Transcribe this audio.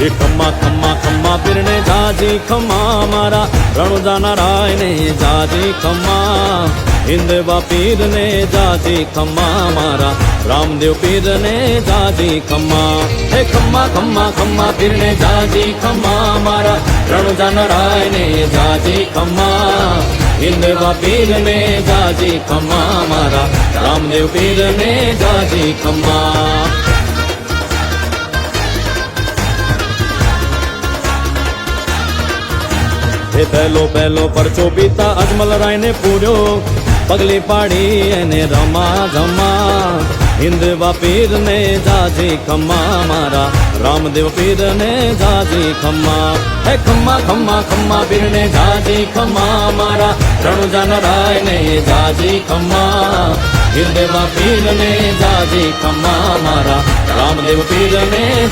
એ ખમ્મા ખમ્મા ખમ્મા પીરને જાજી ખમ્મા મારા. રણુજા નારાયણે જાજી ખમ્મા. હિન્દવા પીરને જાજી ખમ્મા મારા. રામદેવ પીરને જાજી ખમ્મા. હે ખમ્મા ખમ્મા ખમ્મા પીરને જાજી ખમ્મા મારા. રણુજા નારાયણે જાજી ખમ્મા. હિન્દવા પીરને જાજી ખમ્મા મારા. રામદેવ પીરને જાજી ખમ્મા. એ પહેલો પહેલો પરચો પીતા અજમલ રાયને પૂર્યો. પગલી પાડી એને રમા ગમા. હિન્દવા પીરને જાજી ખમ્મા મારા. રામદેવ પીરને જાજી ખમ્મા. હે ખમ્મા ખમ્મા ખમ્મા, પીરને જાજી ખમ્મા મારા. રણુજા નરાયને જાજી ખમ્મા. હિન્દવા પીરને જાજી ખમ્મા મારા. રામદેવ પીરને